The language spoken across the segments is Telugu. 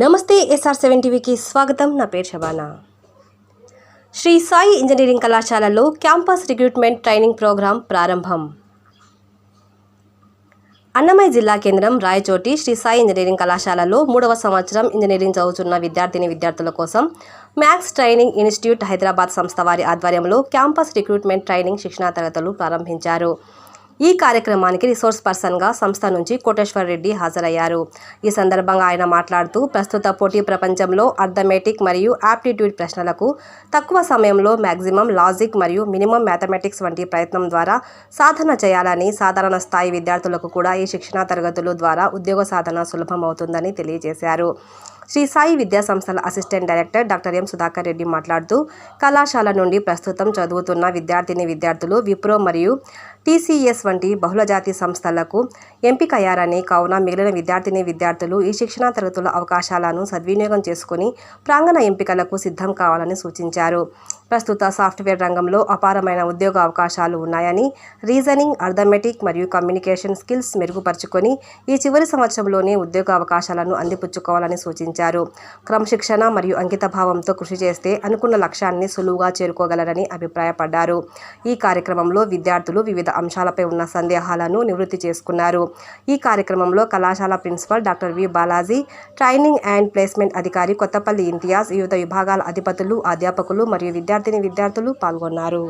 నమస్తే ఎస్ఆర్ సెవెన్ టీవీకి స్వాగతం. నా పేరు శబానా. శ్రీ సాయి ఇంజనీరింగ్ కళాశాలలో క్యాంపస్ రిక్రూట్మెంట్ ట్రైనింగ్ ప్రోగ్రాం ప్రారంభం. అన్నమయ్య జిల్లా కేంద్రం రాయచోటి శ్రీ సాయి ఇంజనీరింగ్ కళాశాలలో మూడవ సంవత్సరం ఇంజనీరింగ్ చదువుతున్న విద్యార్థిని విద్యార్థుల కోసం మ్యాథ్స్ ట్రైనింగ్ ఇన్స్టిట్యూట్ హైదరాబాద్ సంస్థ వారి ఆధ్వర్యంలో క్యాంపస్ రిక్రూట్మెంట్ ట్రైనింగ్ శిక్షణా తరగతులు ప్రారంభించారు. ఈ కార్యక్రమానికి రిసోర్స్ పర్సన్గా సంస్థ నుంచి కోటేశ్వర్ రెడ్డి హాజరయ్యారు. ఈ సందర్భంగా ఆయన మాట్లాడుతూ ప్రస్తుత పోటీ ప్రపంచంలో అర్థమెటిక్ మరియు యాప్టిట్యూడ్ ప్రశ్నలకు తక్కువ సమయంలో మ్యాక్సిమం లాజిక్ మరియు మినిమం మ్యాథమెటిక్స్ వంటి ప్రయత్నం ద్వారా సాధన చేయాలని సాధారణ స్థాయి విద్యార్థులకు కూడా ఈ శిక్షణా తరగతుల ద్వారా ఉద్యోగ సాధన సులభమవుతుందని తెలియజేశారు. శ్రీ సాయి విద్యా సంస్థల assistant director doctor M Sudhakar Reddy మాట్లాడుతూ కళాశాల నుండి ప్రస్తుతం చదువుతున్న విద్యార్థిని విద్యార్థులు విప్రో మరియు టీసీఎస్ వంటి బహుళజాతి సంస్థలకు ఎంపికయ్యారని కావున మిగిలిన విద్యార్థిని విద్యార్థులు ఈ శిక్షణా తరగతుల అవకాశాలను సద్వినియోగం చేసుకుని ప్రాంగణ ఎంపికలకు సిద్ధం కావాలని సూచించారు. ప్రస్తుత సాఫ్ట్వేర్ రంగంలో అపారమైన ఉద్యోగ అవకాశాలు ఉన్నాయని రీజనింగ్ అర్థమెటిక్ మరియు కమ్యూనికేషన్ స్కిల్స్ మెరుగుపరుచుకొని ఈ చివరి సంవత్సరంలోనే ఉద్యోగ అవకాశాలను అందిపుచ్చుకోవాలని సూచించారు. క్రమశిక్షణ మరియు అంకితభావంతో కృషి చేస్తే అనుకున్న లక్ష్యాన్ని సులువుగా చేరుకోగలరని అభిప్రాయపడ్డారు. ఈ కార్యక్రమంలో విద్యార్థులు వివిధ అంశాలపై ఉన్న సందేహాలను నివృత్తి చేసుకున్నారు. ఈ కార్యక్రమంలో కళాశాల principal doctor V. Balaji training and placement అధికారి కొత్తపల్లి ఇంతియాజ్ వివిధ విభాగాల అధిపతులు అధ్యాపకులు మరియు విద్యార్థిని విద్యార్థులు పాల్గొన్నారు.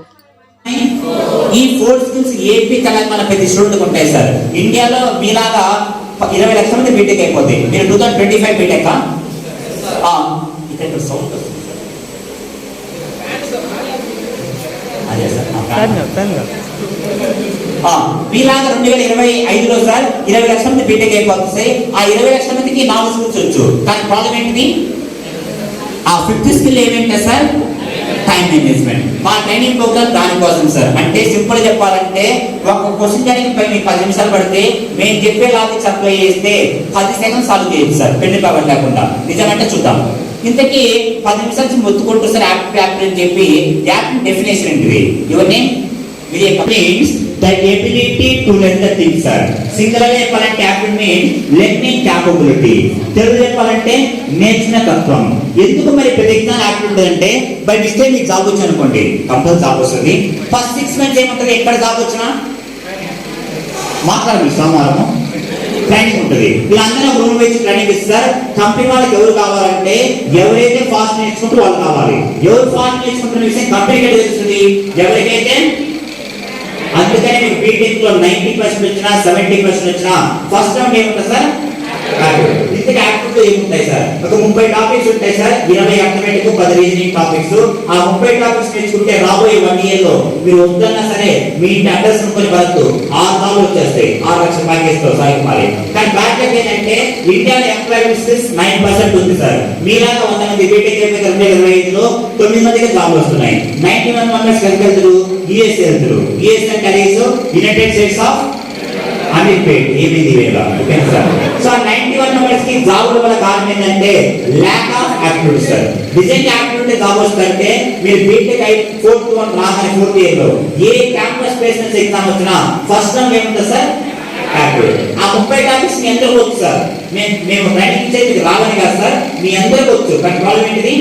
ఈ ఫోర్ స్కిల్స్ ఏపీ తెలంగాణ ప్రతి స్టూడెంట్ ఉంటాయి సార్. ఇండియాలో మీలాగా ఇరవై లక్షల మంది బీటెక్ అయిపోతాయి మీరు two thousand twenty five B Tech ఇక్కడ సౌండ్ అదే సార్ మీలాగా రెండు వేల ఇరవై ఐదులో సార్ ఇరవై లక్షల మంది బీటెక్ అయిపోతాయి ఆ ఇరవై లక్షల మందికి నాలుగు స్కిల్స్ వచ్చు. కానీ ప్రాబ్లం ఏంటిది ఆ ఫిఫ్త్ స్కిల్ ఏమేంటే సార్? టైం మేనేజ్మెంట్ మా ట్రైనింగ్ ప్రోగ్రామ్ దానికోసం సార్ అంటే సింపుల్ చెప్పాలంటే ఒక క్వశ్చన్ చేయడానికి పై మీకు పది నిమిషాలు పడితే మేము చెప్పే లాజిక్స్ అప్లై చేస్తే పది సెకండ్ సాల్వ్ చేయొచ్చు సార్ పెళ్ళి పవర్ లేకుండా. నిజమంటే చూద్దాం. ఇంతకీ పది నిమిషాల నుంచి మొత్తుకుంటూ సార్ యాప్ యాప్ అని చెప్పి యాప్ డెఫినేషన్ ఏంటిది? యువర్ నేమ్ ఇది means the ability to learn the thing sir single చెప్పాలంటే app mean learning capability Telugu చెప్పాలంటే నేర్చిన తత్వం. ఎందుకు మరి ప్రతి ఎగ్జామ్ యాప్ ఉంటుందంటే బై మిస్టేక్ మీకు జాబ్ వచ్చి అనుకోండి. కంపల్సరీ జాబ్ వస్తుంది. ఫస్ట్ సిక్స్ మంత్స్ ఏముంటుంది? ఎక్కడ జాబ్ వచ్చినా? మాట్లాడండి సోమవారము. ట్రైనింగ్ ఉంటుంది. వీళ్ళందరూ రూమ్ వేసి ట్రైనింగ్ ఇస్తారు. కంపెనీ వాళ్ళకి ఎవరు కావాలంటే ఎవరైతే ఫాస్ట్ నేర్చుకుంటారో వాళ్ళు కావాలి. ఎవరు ఫాస్ట్ నేర్చుకుంటున్న విషయం కంపెనీకి తెలుస్తుంది. ఎవరికైతే అందుకని మీకు బీటెక్లో నైన్టీ పర్సెంట్ వచ్చినా సెవెంటీ పర్సెంట్ వచ్చినా ఫస్ట్ రౌండ్ ఏముంటుంది సార్? ఇంతకు యాక్టివ్ ఏముంటాయి సార్? ఒక ముప్పై టాపిక్స్ ఉంటాయి సార్. ఇరవై అర్థమెటిక్ పది రీజనింగ్ టాపిక్స్ ఆ ముప్పై టాపిక్స్ నేర్చుకుంటే రాబోయే వన్ ఇయర్లో మీరు వద్దన్నా సరే మీ ఇంటి అడ్రస్ కొని వరకు ఆరు సార్లు వచ్చేస్తాయి. ఆరు లక్షల ప్యాకేజ్తో సాయి కుమారి కానీ బ్యాక్లెక్ ఏంటంటే ఇండియాలో ఎంప్లాయ్మెంట్ నైన్ పర్సెంట్ ఉంది సార్. మీలాగా వంద మంది బీటెక్ అయిపోయి రెండు ఇరవై ఐదులో తొమ్మిది మందికి జాబ్లు వస్తున్నాయి. నైన్టీ వన్ మెంబర్స్ కనుక వెళ్తారు యుఎస్ వెళ్తారు యుఎస్ అంటే యునైటెడ్ స్టేట్స్ ఆఫ్ అన్ఎంప్లాయిడ్ ఏమైంది వేళ? Okay sir so ninety one మెంబర్స్కి జాబుల వల్ల కారణం ఏంటంటే ల్యాక్ ఆఫ్ యాప్టిట్యూడ్ సార్ నిజంగా యాప్టిట్యూడ్ జాబ్ వస్తుందంటే మీరు బీటెక్ అయి ఫోర్త్ వన్ రాగానే ఫోర్త్ ఇయర్లో ఏ క్యాంపస్ ప్లేస్మెంట్స్ ఎగ్జామ్ వచ్చినా ఫస్ట్ టైం ఏముంటుంది సార్ ఆ ముప్పై టాపిక్స్ మీ అందరికి వచ్చు సార్ మేము మేము ట్రైనింగ్ ఇచ్చేది మీకు రావని కాదు సార్ మీ అందరికి వచ్చు. బట్ ప్రాబ్లం ఏంటిది?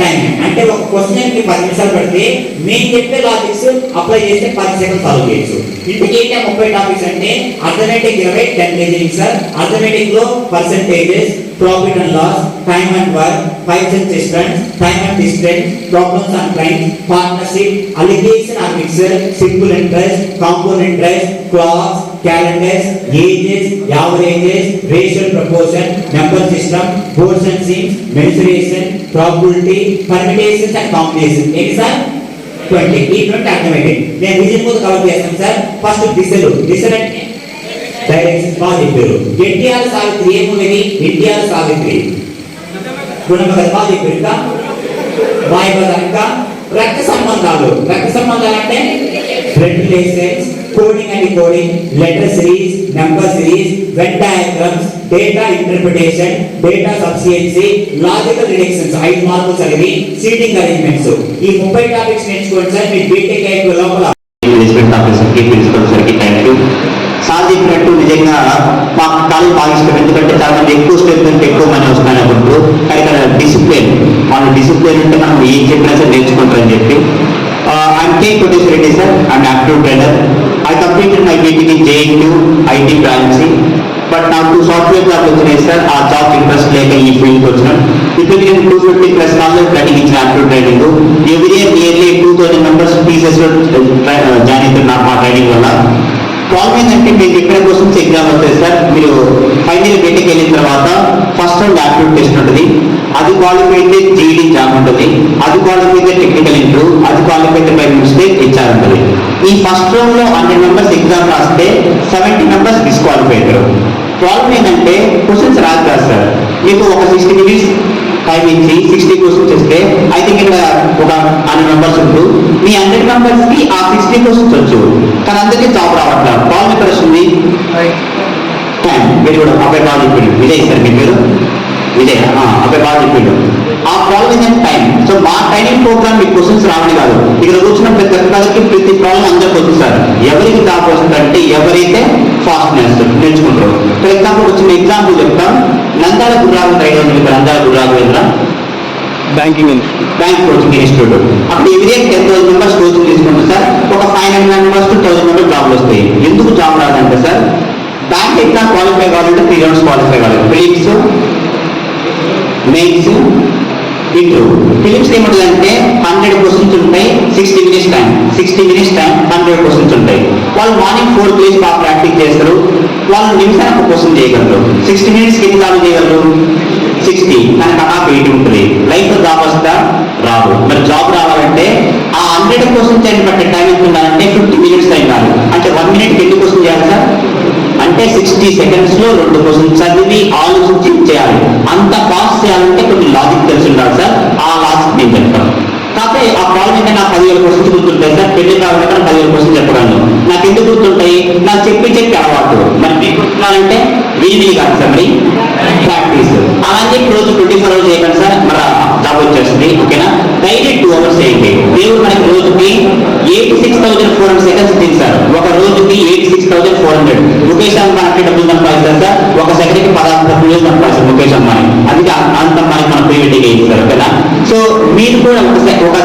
టైం అంటే ఒక క్వశ్చన్కి పది నిమిషాలు పడితే మేము చెప్పే లాజిక్స్ అప్లై చేస్తే పది సెకండ్ సాల్వ్ చేయొచ్చు. ఇంటికి ఏంటి ముప్పై టాపిక్స్ అంటే అర్థమెటిక్ ఇరవై ten reasoning sir. అర్థమెటిక్లో percentages profit and loss time and work pipes and cisterns time and distance problems and client partnership alligation or mixture simple interest compound interest class calendars, ages, averages, racial proportion, number system, boards and seams, mensuration, probability, permutations and combinations. ఏంటి సార్? ట్వంటీ ఈ ట్వంటీ అర్థమైంది. నేను రీజన్ కూడా కవర్ చేస్తాను సార్. ఫస్ట్ దిశలు దిశలు అంటే? డైరెక్షన్ బాగా చెప్పారు. ఎన్టీఆర్ సావిత్రి ఏముంది ఎన్టీఆర్ సావిత్రి. గుణపద బాగా చెప్పారు ఇంకా? వాయుపద ఇంకా? రక్త సంబంధాలు. రక్త సంబంధాలు అంటే? Blood relations coding and coding letter series number series Venn diagrams data interpretation data sufficiency logical deductions ఐదు మార్కులు చదివి సీటింగ్ అరేంజ్మెంట్స్ ఈ ముప్పై టాపిక్స్ నేర్చుకోండి సార్ మీ బీటెక్ అయిపోయే లోపల. ప్లేస్మెంట్ ఆఫీసర్కి ప్రిన్సిపల్ సార్కి థ్యాంక్ యూ సార్ చెప్పినట్టు నిజంగా మా కాలేజ్ బాగా ఎందుకంటే చాలా మంది ఎక్కువ స్ట్రెంత్ అంటే ఎక్కువ మంది వస్తాను అనుకుంటారు కానీ ఇక్కడ డిసిప్లిన్ వాళ్ళ డిసిప్లిన్ అంటే మనం ఏం చెప్పినా సరే నేర్చుకుంటారని చెప్పి. I'm K Koteswara Reddy sir I'm active trainer I completed my B Tech in JNU IT branch but నాకు సాఫ్ట్వేర్ జాబ్ వచ్చినాయి సార్ ఆ జాబ్ ఇంట్రెస్ట్ లేక ఈ ఫీల్డ్కి వచ్చినాం ఇప్పుడు నేను టూ ఫిఫ్టీ ప్లస్ నాలుగు ట్రైనింగ్ ఇచ్చిన active training every year nearly two thousand members teachers join అవుతున్నారు మా ట్రైనింగ్ వల్ల ప్రాబ్లం ఏంటంటే మీకు ఎక్కడ క్వశ్చన్స్ ఎగ్జామ్ వస్తాయి సార్ మీరు ఫైనల్ బీటెక్ వెళ్ళిన తర్వాత ఫస్ట్ రౌండ్ యాప్టిట్యూడ్ టెస్ట్ ఉంటుంది. అది క్వాలిఫై అయితే జీడీ జాబ్ ఉంటుంది. అది క్వాలిఫై అయితే టెక్నికల్ ఇంటర్వ్యూ అది క్వాలిఫై అయితే బై మిస్టేక్ హెచ్ఆర్ ఉంటుంది. ఈ ఫస్ట్ రౌండ్లో హండ్రెడ్ మెంబర్స్ ఎగ్జామ్ రాస్తే సెవెంటీ మెంబర్స్ డిస్క్వాలిఫై అవుతారు ప్రాబ్లం ఏంటంటే క్వశ్చన్స్ రాదు కదా సార్ మీకు ఒక సిక్స్టీ మినిట్స్ టైం ఇచ్చి సిక్స్టీ క్వశ్చన్స్ ఇస్తే ఐ థింక్ ఇక్కడ ఒక హండ్రెడ్ మెంబర్స్ ఉంటూ మీ హండ్రెడ్ మెంబర్స్కి ఆ సిక్స్టీ క్వశ్చన్స్ వచ్చు. కానీ అందరికీ జాబ్ రావట్లేదు ప్రాబ్లం ఎక్కడ వస్తుంది? టైం మీరు కూడా అబ్బాయి బాగా చెప్పిండు విజయ్ సార్ మీ పేరు? విజయ్ ఆ, అబ్బాయి బాగా చెప్పిండు. ఆ ప్రాబ్లం ఏంటంటే టైం సో మా ట్రైనింగ్ ప్రోగ్రామ్ మీకు క్వశ్చన్స్ రావని కాదు. ఇక్కడ కూర్చున్న ప్రతి ఒక్కరికి ప్రతి ప్రాబ్లం అందరికి వస్తుంది సార్ ఎవరికి జాబ్ వస్తుందంటే ఎవరైతే ఫాస్ట్ నేర్చుకుంటారు. ఫర్ ఎగ్జాంపుల్ వచ్చిన ఎగ్జాంపుల్ చెప్తాం నందాల గుర్రాలు రైడ్ ఉంది నందాల గుర్రాలు బ్యాంకింగ్ బ్యాంక్ కోచింగ్ ఇన్స్టిట్యూట్ అప్పుడు every ten thousand members coaching తీసుకుంటాం సార్ ఒక five hundred members two thousand members జాబ్లు వస్తాయి. ఎందుకు జాబ్ రాదంటే సార్ బ్యాంక్ ఎగ్జామ్ క్వాలిఫై కావాలంటే త్రీ రౌండ్స్ క్వాలిఫై కావాలి. ఫిలిప్స్ మెయిన్స్ ఇంటర్వ్యూ ఫిలిప్స్ ఏముంటుందంటే హండ్రెడ్ క్వశ్చన్స్ ఉంటాయి sixty minutes time sixty minutes time hundred questions ఉంటాయి. వాళ్ళు మార్నింగ్ ఫోర్ ప్లేస్ బాగా ప్రాక్టీస్ చేస్తారు. వాళ్ళు నిమిషానికి ఒక క్వశ్చన్ చేయగలరు. సిక్స్టీ మినిట్స్కి ఎన్ని సార్లు చేయగలరు? సిక్స్టీ కానీ కటాఫ్ ఎయిటీ ఉంటుంది. లైఫ్ జాబ్ వస్తా? రాదు. మరి జాబ్ రావాలంటే ఆ హండ్రెడ్ క్వశ్చన్స్ టైం పట్టే టైం ఎంత ఉండాలంటే ఫిఫ్టీ మినిట్స్ టైం కాదు. అంటే వన్ మినిట్ ఎన్ని క్వశ్చన్ చేయాలి సార్? అంటే సిక్స్టీ సెకండ్స్లో రెండు క్వశ్చన్ చదివి ఆలోచించి చేయాలి. ఎందుకు గుర్తుంటాయి నాకు చెప్పి చెప్పి అలవాటు. మరి మీకు గుర్తున్నానంటే వీధి కాదు సార్ మరి ప్రాక్టీస్. అలాగే రోజు ట్వంటీ ఫోర్ అవర్స్ చేయకండి సార్. మన జాబ్ వచ్చేస్తుంది. ఓకేనా? డైలీ టూ అవర్స్ చేయండి. దేవుడు మనకి రోజుకి eighty six thousand four hundred seconds ఇచ్చింది సార్ ఒక రోజుకి eighty six thousand four hundred. Mukesh Ambani డబ్బులు సంపాదిస్తారు సార్. ఒక సెకండ్కి పదహారు డబ్బులు సంపాదిస్తారు ముఖేష్ అంబానీ. అందుకే అంత మనకి మన ప్రీ వెడ్డింగ్ ఇస్తారు ఓకేనా? సో మీరు కూడా ఒక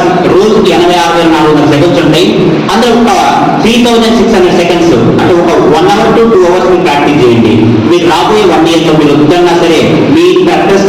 three thousand six hundred seconds అంటే ఒక one hour to two hours మీరు ప్రాక్టీస్ చేయండి. మీరు రాబోయే వన్ ఇయర్లో మీరు వద్దన్నా సరే మీ ప్రాక్టీస్